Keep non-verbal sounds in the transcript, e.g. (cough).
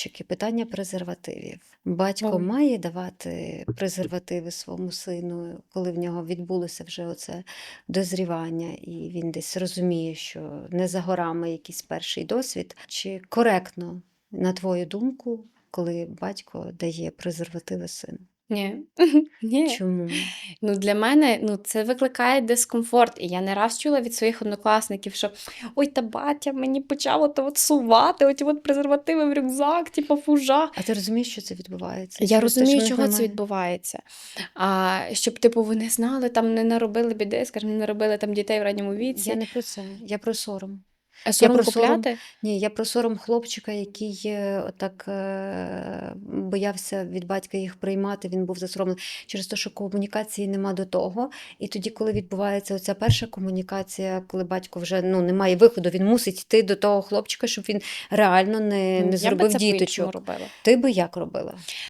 хлопчики, питання презервативів. Батько Ой. має давати презервативи своєму сину, коли в нього відбулося вже оце дозрівання, і він десь розуміє, що не за горами якийсь перший досвід. Чи коректно, на твою думку, коли батько дає презервативи сину? Ні. (laughs) Ні. Чому? Ну, для мене ну, це викликає дискомфорт. І я не раз чула від своїх однокласників, що ой, та батя мені почав от, от сувати, оті от презервативи в рюкзак, типу фужа. А ти розумієш, що це відбувається? Я те, що розумію, чого це відбувається. А, щоб, типу, вони знали, там не наробили біди, скажімо, не наробили там дітей в ранньому віці. Я не про це, я про сором. А сором про сором. Ні, я про сором хлопчика, який е, отак е, боявся від батька їх приймати, він був засоромлений через те, що комунікації нема до того. І тоді, коли відбувається оця перша комунікація, коли батько вже ну, не має виходу, він мусить йти до того хлопчика, щоб він реально не, не я би зробив це діточок. робила. Ти би як робила?